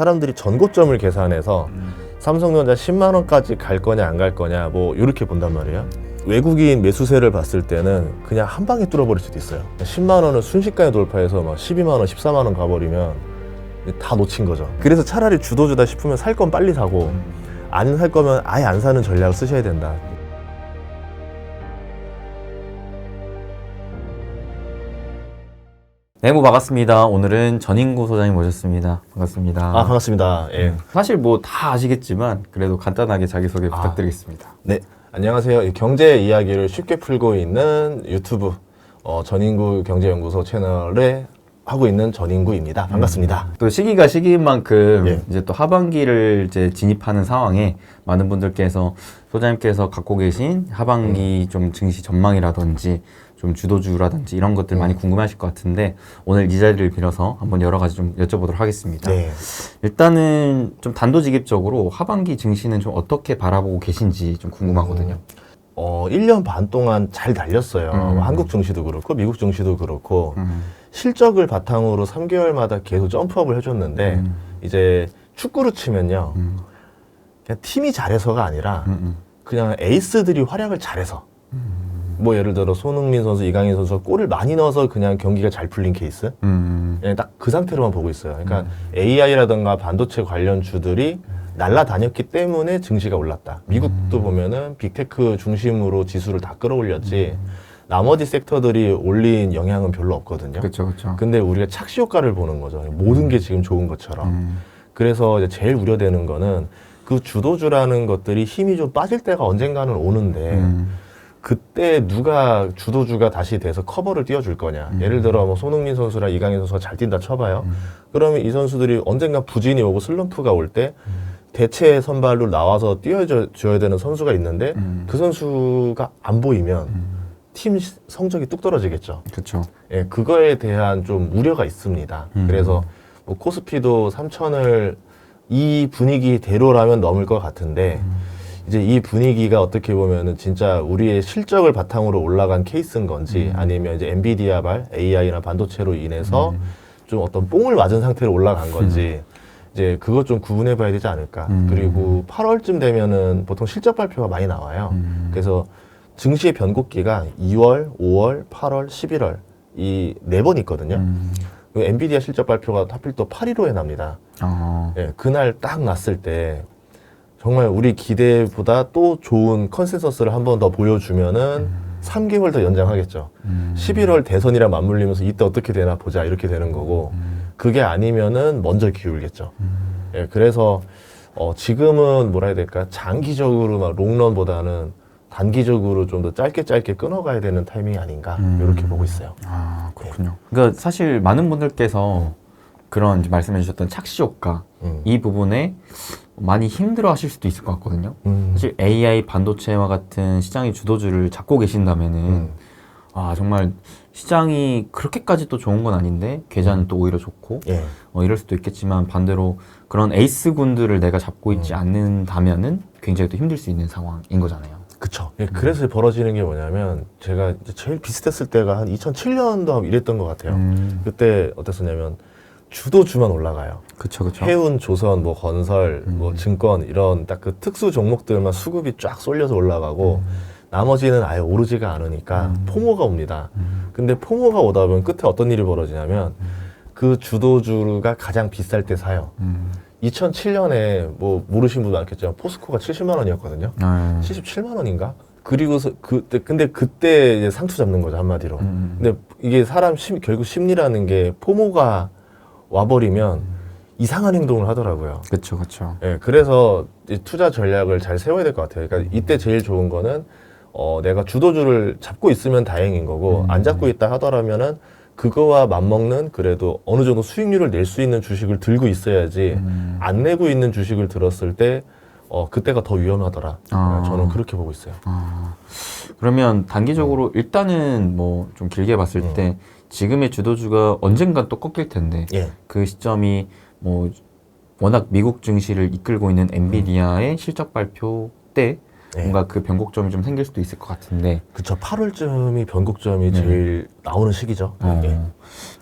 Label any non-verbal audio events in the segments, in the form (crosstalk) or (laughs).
사람들이 전고점을 계산해서 삼성전자 10만 원까지 갈 거냐 안 갈 거냐 뭐 이렇게 본단 말이에요. 외국인 매수세를 봤을 때는 그냥 한 방에 뚫어버릴 수도 있어요. 10만 원을 순식간에 돌파해서 막 12만 원, 14만 원 가버리면 다 놓친 거죠. 그래서 차라리 주도주다 싶으면 살 건 빨리 사고 안 살 거면 아예 안 사는 전략을 쓰셔야 된다. 네, 뭐 반갑습니다. 오늘은 전인구 소장님 모셨습니다. 반갑습니다. 아 반갑습니다. 예. 사실 뭐 다 아시겠지만 그래도 간단하게 자기소개 아. 부탁드리겠습니다. 네, 안녕하세요. 이 경제 이야기를 쉽게 풀고 있는 유튜브 어, 전인구 경제연구소 채널에 하고 있는 전인구입니다. 반갑습니다. 또 시기가 시기인 만큼 예. 이제 또 하반기를 이제 진입하는 상황에 많은 분들께서 소장님께서 갖고 계신 하반기 음. 좀 증시 전망이라든지 좀 주도주라든지 이런 것들 음. 많이 궁금하실 것 같은데 오늘 이 자리를 빌어서 한번 여러 가지 좀 여쭤보도록 하겠습니다. 네. 일단은 좀 단도직입적으로 하반기 증시는 좀 어떻게 바라보고 계신지 좀 궁금하거든요. 어, 1년 반 동안 잘 달렸어요. 음. 뭐 한국 증시도 그렇고 미국 증시도 그렇고 음. 실적을 바탕으로 3개월마다 계속 점프업을 해줬는데 음. 이제 축구로 치면요. 음. 그냥 팀이 잘해서가 아니라 음, 음. 그냥 에이스들이 활약을 잘해서 뭐 예를 들어 손흥민 선수, 이강인 선수가 골을 많이 넣어서 그냥 경기가 잘 풀린 케이스 음. 그냥 딱그 상태로만 보고 있어요. 그러니까 AI라든가 반도체 관련 주들이 날라다녔기 때문에 증시가 올랐다. 미국도 보면은 빅테크 중심으로 지수를 다 끌어올렸지 나머지 섹터들이 올린 영향은 별로 없거든요. 그렇죠, 그렇죠. 근데 우리가 착시 효과를 보는 거죠. 모든 게 지금 좋은 것처럼. 음. 그래서 제일 우려되는 거는 그 주도주라는 것들이 힘이 좀 빠질 때가 언젠가는 오는데 음. 그때 누가 주도주가 다시 돼서 커버를 띄워줄 거냐. 예를 들어 뭐 손흥민 선수랑 이강인 선수가 잘 뛴다 쳐봐요. 그러면 이 선수들이 언젠가 부진이 오고 슬럼프가 올때 대체 선발로 나와서 띄워줘야 되는 선수가 있는데 음. 그 선수가 안 보이면 팀 시- 성적이 뚝 떨어지겠죠. 그렇죠. 예, 그거에 대한 좀 우려가 있습니다. 음. 그래서 뭐 코스피도 3천을 이 분위기대로라면 넘을 것 같은데 이제 이 분위기가 어떻게 보면은 진짜 우리의 실적을 바탕으로 올라간 케이스인 건지 아니면 이제 엔비디아발 AI나 반도체로 인해서 좀 어떤 뽕을 맞은 상태로 올라간 건지 이제 그것 좀 구분해 봐야 되지 않을까. 음. 그리고 8월쯤 되면은 보통 실적 발표가 많이 나와요. 음. 그래서 증시의 변곡기가 2월, 5월, 8월, 11월 이 네 번 있거든요. 음. 그 엔비디아 실적 발표가 하필 또 8, 1호에 납니다. 어. 예, 그날 딱 났을 때 정말 우리 기대보다 또 좋은 컨센서스를 한 번 더 보여주면은 3개월 더 연장하겠죠. 음. 11월 대선이랑 맞물리면서 이때 어떻게 되나 보자 이렇게 되는 거고 그게 아니면은 먼저 기울겠죠. 예, 그래서 어, 지금은 뭐라 해야 될까 장기적으로 막 롱런보다는 단기적으로 좀 더 짧게 짧게 끊어가야 되는 타이밍이 아닌가 음. 이렇게 보고 있어요. 아, 그렇군요. 그러니까 사실 많은 분들께서 그런 말씀해 주셨던 착시 효과 음. 이 부분에 많이 힘들어 하실 수도 있을 것 같거든요. 음. 사실 AI 반도체와 같은 시장의 주도주를 잡고 계신다면은 음. 아, 정말 시장이 그렇게까지 또 좋은 건 아닌데 계좌는 또 오히려 좋고 예. 어, 이럴 수도 있겠지만 반대로 그런 에이스 군들을 내가 잡고 음. 있지 않는다면은 굉장히 또 힘들 수 있는 상황인 거잖아요. 그쵸. 예, 그래서 벌어지는 게 뭐냐면 제가 제일 비슷했을 때가 한 2007년도 이랬던 것 같아요. 음, 그때 어땠었냐면 주도주만 올라가요. 그쵸, 그쵸. 해운, 조선, 뭐 건설, 음. 뭐 증권 이런 딱 그 특수 종목들만 수급이 쫙 쏠려서 올라가고 나머지는 아예 오르지가 않으니까 음. 포모가 옵니다. 음, 근데 포모가 오다 보면 끝에 어떤 일이 벌어지냐면 그 주도주가 가장 비쌀 때 사요. 음. 2007년에 뭐 모르신 분도 많겠지만 포스코가 70만 원이었거든요. 아, 77만 원인가? 그리고서 그때 근데 그때 이제 상투 잡는 거죠 한마디로. 음. 근데 이게 사람 심, 결국 심리라는 게 포모가 와버리면 이상한 행동을 하더라고요. 그쵸, 그쵸. 예, 그래서 이 투자 전략을 잘 세워야 될 것 같아요. 그러니까 이때 제일 좋은 거는 어, 내가 주도주를 잡고 있으면 다행인 거고 음. 안 잡고 있다 하더라면은 그거와 맞먹는 그래도 어느 정도 수익률을 낼 수 있는 주식을 들고 있어야지 음. 안 내고 있는 주식을 들었을 때 어, 그때가 더 위험하더라. 아. 저는 그렇게 보고 있어요. 아, 그러면 단기적으로 일단은 뭐 좀 길게 봤을 음. 때 지금의 주도주가 언젠간 또 꺾일 텐데 예. 그 시점이 뭐 워낙 미국 증시를 이끌고 있는 엔비디아의 실적 발표 때 예. 뭔가 그 변곡점이 좀 생길 수도 있을 것 같은데 그쵸. 8월쯤이 변곡점이 네. 제일 나오는 시기죠. 어, 예.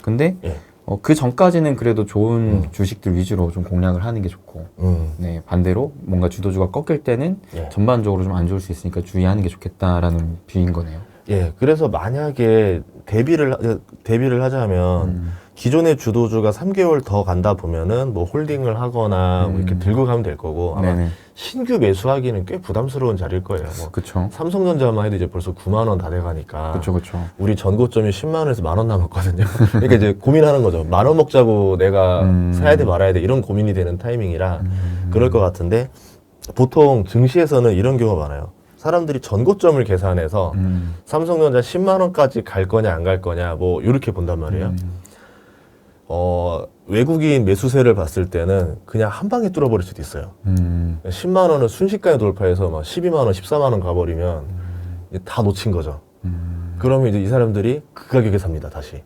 근데 예. 어, 그 전까지는 그래도 좋은 음. 주식들 위주로 좀 공략을 하는 게 좋고 음. 네 반대로 뭔가 주도주가 꺾일 때는 예. 전반적으로 좀 안 좋을 수 있으니까 주의하는 게 좋겠다라는 뷰인 거네요. 예, 그래서 만약에 대비를 하- 대비를 하자면 음. 기존의 주도주가 3개월 더 간다 보면은 뭐 홀딩을 하거나 뭐 이렇게 음. 들고 가면 될 거고 아마 네네. 신규 매수하기는 꽤 부담스러운 자리일 거예요. 뭐 그쵸. 삼성전자만 해도 이제 벌써 9만 원 다 돼가니까 그쵸 그쵸. 우리 전고점이 10만 원에서 만 원 남았거든요. (laughs) 그러니까 이제 고민하는 거죠. 만 원 먹자고 내가 음. 사야 돼 말아야 돼 이런 고민이 되는 타이밍이라 그럴 것 같은데 보통 증시에서는 이런 경우가 많아요. 사람들이 전고점을 계산해서 음. 삼성전자 10만 원까지 갈 거냐 안 갈 거냐 뭐 이렇게 본단 말이에요. 음. 어, 외국인 매수세를 봤을 때는 그냥 한 방에 뚫어버릴 수도 있어요. 음. 10만 원을 순식간에 돌파해서 막 12만 원, 14만 원 가버리면 이제 다 놓친 거죠. 음. 그러면 이제 이 사람들이 그 가격에 삽니다, 다시.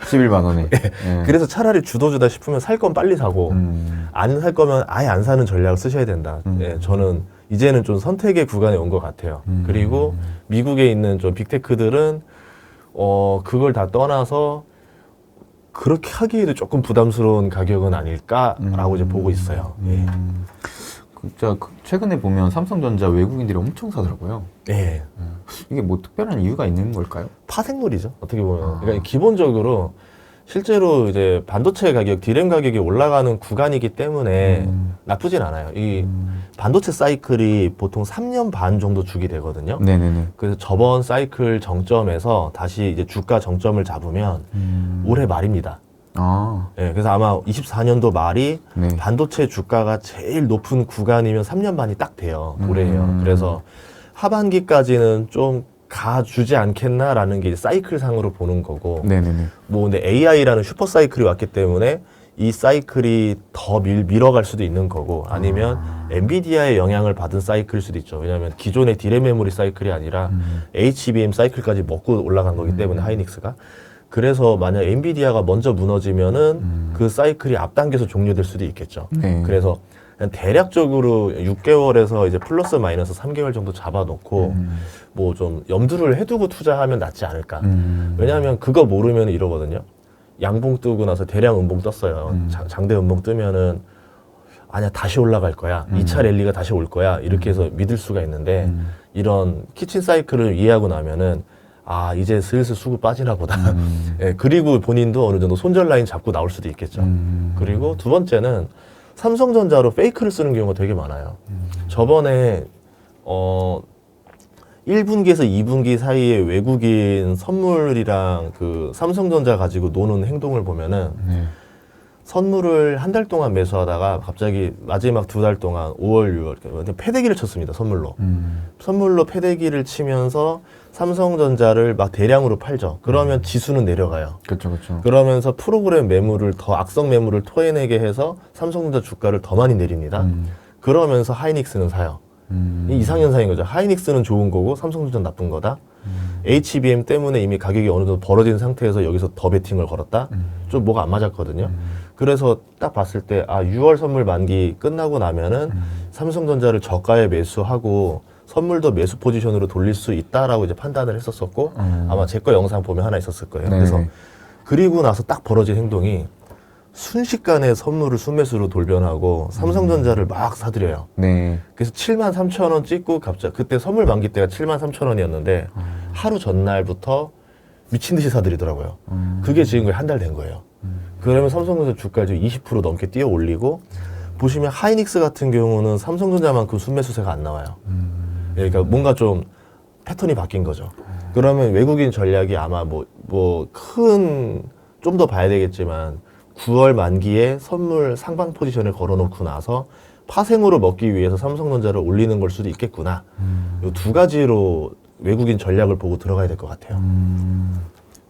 11만 원에. (laughs) 예. 그래서 차라리 주도주다 싶으면 살 건 빨리 사고 음. 안살 거면 아예 안 사는 전략을 쓰셔야 된다. 음. 예, 저는 이제는 좀 선택의 구간에 온 것 같아요. 음. 그리고 미국에 있는 좀 빅테크들은 어 그걸 다 떠나서 그렇게 하기에도 조금 부담스러운 가격은 아닐까라고 이제 보고 있어요. 예. 음. 진짜 그- 최근에 보면 삼성전자 외국인들이 엄청 사더라고요. 예. 이게 뭐 특별한 이유가 있는 걸까요? 파생놀이죠. 어떻게 보면. 아. 그러니까 기본적으로 실제로 이제 반도체 가격, 디램 가격이 올라가는 구간이기 때문에 음. 나쁘진 않아요. 이 반도체 사이클이 보통 3년 반 정도 주기 되거든요. 네네네. 그래서 저번 사이클 정점에서 다시 이제 주가 정점을 잡으면 음. 올해 말입니다. 아, 예, 그래서 아마 24년도 말이 네. 반도체 주가가 제일 높은 구간이면 3년 반이 딱 돼요. 올해예요. 음. 그래서 하반기까지는 좀 가주지 않겠나라는 게 이제 사이클 상으로 보는 거고 네네네. 뭐 근데 AI라는 슈퍼 사이클이 왔기 때문에 이 사이클이 더 밀, 밀어갈 수도 있는 거고 아니면 엔비디아의 영향을 받은 사이클일 수도 있죠. 왜냐하면 기존의 디램 메모리 사이클이 아니라 음. HBM 사이클까지 먹고 올라간 거기 때문에 하이닉스가 그래서 만약 엔비디아가 먼저 무너지면은 그 사이클이 앞당겨서 종료될 수도 있겠죠. 네. 그래서 대략적으로 6개월에서 이제 플러스 마이너스 3개월 정도 잡아놓고 음. 뭐좀 염두를 해두고 투자하면 낫지 않을까. 음. 왜냐하면 그거 모르면 이러거든요. 양봉 뜨고 나서 대량 음봉 떴어요. 음. 장- 장대 음봉 뜨면은 아니야 다시 올라갈 거야. 음. 이 2차 랠리가 다시 올 거야. 이렇게 해서 믿을 수가 있는데 음. 이런 키친 사이클을 이해하고 나면은 아 이제 슬슬 수급 빠지나 보다. 음. (laughs) 예, 그리고 본인도 어느 정도 손절 라인 잡고 나올 수도 있겠죠. 음. 그리고 두 번째는 삼성전자로 페이크를 쓰는 경우가 되게 많아요. 음. 저번에 어 1분기에서 2분기 사이에 외국인 선물이랑 그 삼성전자 가지고 노는 행동을 보면은 네. 선물을 한 달 동안 매수하다가 갑자기 마지막 두 달 동안 5월, 6월 이렇게 패대기를 쳤습니다. 선물로. 음. 선물로 패대기를 치면서 삼성전자를 막 대량으로 팔죠. 그러면 지수는 내려가요. 그렇죠, 그렇죠. 그러면서 프로그램 매물을 더 악성 매물을 토해내게 해서 삼성전자 주가를 더 많이 내립니다. 음. 그러면서 하이닉스는 사요. 음. 이 이상현상인 거죠. 하이닉스는 좋은 거고 삼성전자 는 나쁜 거다. HBM 때문에 이미 가격이 어느 정도 벌어진 상태에서 여기서 더 베팅을 걸었다. 좀 뭐가 안 맞았거든요. 그래서 딱 봤을 때 아 6월 선물 만기 끝나고 나면은 삼성전자를 저가에 매수하고 선물도 매수 포지션으로 돌릴 수 있다라고 이제 판단을 했었었고 음. 아마 제 거 영상 보면 하나 있었을 거예요. 네. 그래서 그리고 나서 딱 벌어진 행동이 순식간에 선물을 순매수로 돌변하고 삼성전자를 막 사들여요. 네. 그래서 7만 3천 원 찍고 갑자기 그때 선물 만기 때가 7만 3천 원이었는데 하루 전날부터 미친 듯이 사들이더라고요. 음. 그게 지금 거의 한 달 된 거예요. 그러면 삼성전자 주가 지금 20% 넘게 뛰어 올리고 보시면 하이닉스 같은 경우는 삼성전자만큼 순매수세가 안 나와요. 음. 예, 그러니까 뭔가 좀 패턴이 바뀐 거죠. 그러면 외국인 전략이 아마 뭐 뭐 큰 좀 더 봐야 되겠지만 9월 만기에 선물 상방 포지션을 걸어놓고 나서 파생으로 먹기 위해서 삼성전자를 올리는 걸 수도 있겠구나. 이 두 가지로 외국인 전략을 보고 들어가야 될 것 같아요. 음.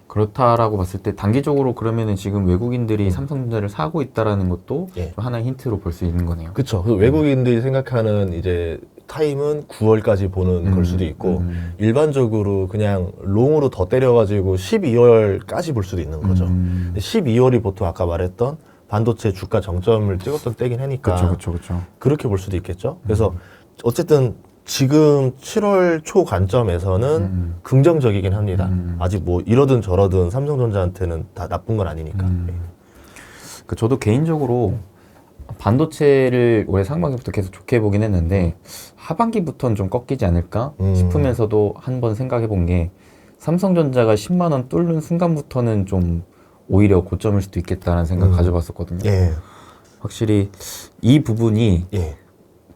그렇다라고 봤을 때 단기적으로 그러면은 지금 외국인들이 삼성전자를 사고 있다라는 것도 예. 좀 하나의 힌트로 볼 수 있는 거네요. 그렇죠. 그 외국인들이 생각하는 이제 타임은 9월까지 보는 음, 걸 수도 있고 음. 일반적으로 그냥 롱으로 더 때려가지고 12월까지 볼 수도 있는 거죠. 음. 근데 12월이 보통 아까 말했던 반도체 주가 정점을 찍었던 때긴 하니까 그렇죠, 그렇죠, 그렇죠. 그렇게 볼 수도 있겠죠. 그래서 어쨌든 지금 7월 초 관점에서는 음. 긍정적이긴 합니다. 음. 아직 뭐 이러든 저러든 삼성전자한테는 다 나쁜 건 아니니까. 음. 예. 그 저도 개인적으로 반도체를 올해 상반기부터 계속 좋게 보긴 했는데 하반기부터는 좀 꺾이지 않을까 음. 싶으면서도 한 번 생각해 본 게 삼성전자가 10만 원 뚫는 순간부터는 좀 오히려 고점일 수도 있겠다라는 생각 음. 가져봤었거든요. 예, 확실히 이 부분이 예.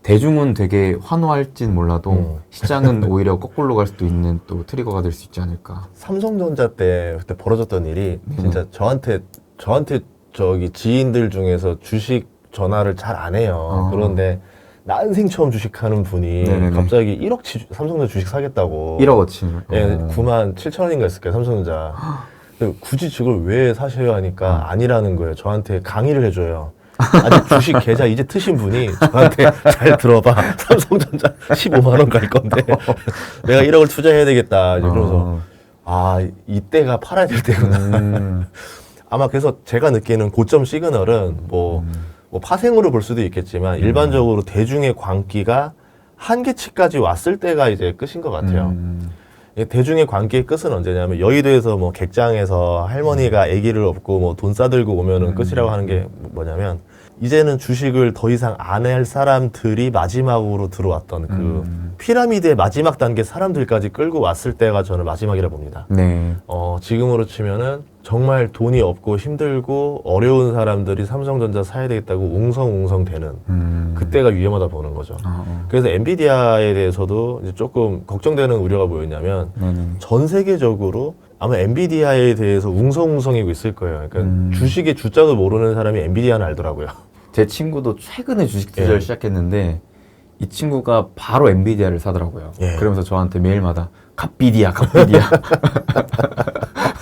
대중은 되게 환호할진 몰라도 음. 시장은 (laughs) 오히려 거꾸로 갈 수도 있는 또 트리거가 될 수 있지 않을까. 삼성전자 때 그때 벌어졌던 일이 네. 진짜 저한테 저한테 저기 지인들 중에서 주식 전화를 잘 안 해요. 어. 그런데 난생 처음 주식하는 분이 네네네. 갑자기 1억치 삼성전자 주식 사겠다고. 1억어치. 예, 9만 7천 원인가 했을 거예요, 삼성전자. 근데 굳이 저걸 왜 사셔야 하니까 어. 아니라는 거예요. 저한테 강의를 해줘요. 아직 주식 계좌 이제 트신 분이 저한테 (laughs) 잘 들어봐. 삼성전자 15만 원 갈 건데 (laughs) 내가 1억을 투자해야 되겠다. 이제 그러면서 어. 아 이때가 팔아야 될 때구나. 음. (laughs) 아마 그래서 제가 느끼는 고점 시그널은 뭐, 뭐 파생으로 볼 수도 있겠지만 일반적으로 대중의 광기가 한계치까지 왔을 때가 이제 끝인 것 같아요. 음. 이 대중의 관계의 끝은 언제냐면 여의도에서 뭐 객장에서 할머니가 아기를 업고 뭐 돈 싸들고 오면은 음. 끝이라고 하는 게 뭐냐면 이제는 주식을 더 이상 안 할 사람들이 마지막으로 들어왔던 그 음. 피라미드의 마지막 단계 사람들까지 끌고 왔을 때가 저는 마지막이라 봅니다. 네. 어, 지금으로 치면은 정말 돈이 없고 힘들고 어려운 사람들이 삼성전자 사야 되겠다고 웅성웅성 되는 음. 그때가 위험하다 보는 거죠. 어, 어. 그래서 엔비디아에 대해서도 이제 조금 걱정되는 우려가 뭐였냐면 네네. 전 세계적으로 아마 엔비디아에 대해서 웅성웅성이고 있을 거예요. 그러니까 음. 주식의 주자도 모르는 사람이 엔비디아는 알더라고요. 제 친구도 최근에 주식 투자를 예. 시작했는데 이 친구가 바로 엔비디아를 사더라고요. 예. 그러면서 저한테 매일마다 갓비디아, 갓비디아 (laughs)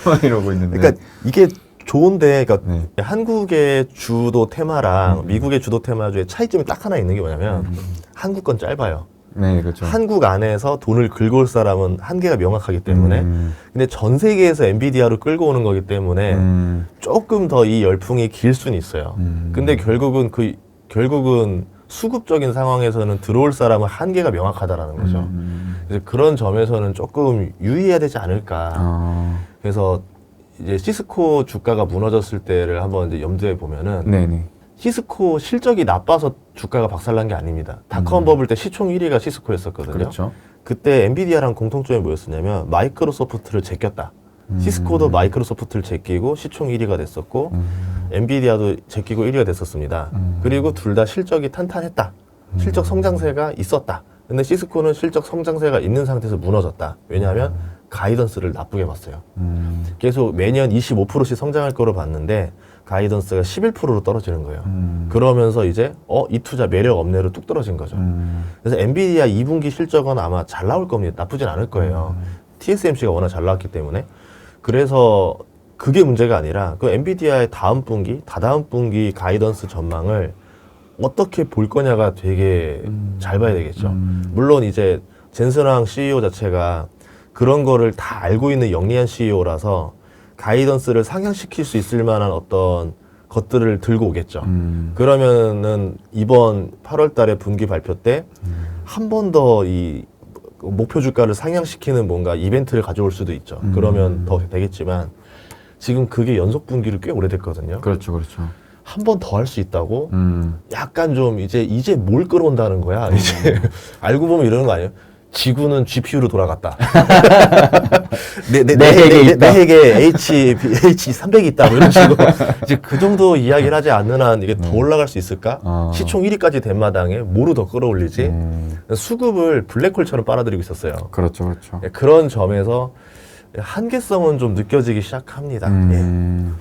막 이러고 있는데. 그러니까 이게 좋은데 그러니까 네. 한국의 주도 테마랑 음. 미국의 주도 테마주의 차이점이 딱 하나 있는 게 뭐냐면 음. 한국 건 짧아요. 네, 그렇죠. 한국 안에서 돈을 긁어 올 사람은 한계가 명확하기 때문에 음. 근데 전 세계에서 엔비디아로 끌고 오는 거기 때문에 음. 조금 더 이 열풍이 길 수는 있어요. 음. 근데 결국은 그 결국은 수급적인 상황에서는 들어올 사람은 한계가 명확하다라는 거죠. 음. 그래서 그런 점에서는 조금 유의해야 되지 않을까. 아. 그래서 이제 시스코 주가가 무너졌을 때를 한번 이제 염두에 보면은 네네. 시스코 실적이 나빠서 주가가 박살난 게 아닙니다. 닷컴 버블 때 시총 1위가 시스코였었거든요. 음. 그렇죠. 그때 엔비디아랑 공통점이 뭐였었냐면 마이크로소프트를 제꼈다. 음. 시스코도 마이크로소프트를 제끼고 시총 1위가 됐었고 엔비디아도 제끼고 1위가 됐었습니다. 음. 그리고 둘 다 실적이 탄탄했다. 실적 성장세가 있었다. 근데 시스코는 실적 성장세가 있는 상태에서 무너졌다. 왜냐하면 가이던스를 나쁘게 봤어요. 음. 계속 매년 25%씩 성장할 거로 봤는데 가이던스가 11%로 떨어지는 거예요. 음. 그러면서 이제 어 이 투자 매력 없네로 뚝 떨어진 거죠. 음. 그래서 엔비디아 2분기 실적은 아마 잘 나올 겁니다. 나쁘진 않을 거예요. TSMC가 워낙 잘 나왔기 때문에. 그래서 그게 문제가 아니라 그 엔비디아의 다음 분기, 다다음 분기 가이던스 전망을 어떻게 볼 거냐가 되게 잘 봐야 되겠죠. 음. 물론 이제 젠슨왕 CEO 자체가 그런 거를 다 알고 있는 영리한 CEO라서 가이던스를 상향시킬 수 있을 만한 어떤 것들을 들고 오겠죠. 음. 그러면은 이번 8월 달에 분기 발표 때 한 번 더이 목표 주가를 상향시키는 뭔가 이벤트를 가져올 수도 있죠. 음. 그러면 더 되겠지만 지금 그게 연속 분기를 꽤 오래됐거든요. 그렇죠, 그렇죠. 한 번 더 할 수 있다고 음. 약간 좀 이제 이제 뭘 끌어온다는 거야. 이제 (laughs) 알고 보면 이러는 거 아니에요? 지구는 GPU로 돌아갔다. (laughs) 내, 내, 내 내, 핵에 내, 핵에 H, H 300이 있다. 뭐 이런 식으로. (laughs) 이제 그 정도 이야기를 하지 않는 한 이게 더 올라갈 수 있을까? 아. 시총 1위까지 된 마당에 뭐로 더 끌어올리지? 음. 수급을 블랙홀처럼 빨아들이고 있었어요. 그렇죠, 그렇죠. 예, 그런 점에서 한계성은 좀 느껴지기 시작합니다. 예. 음.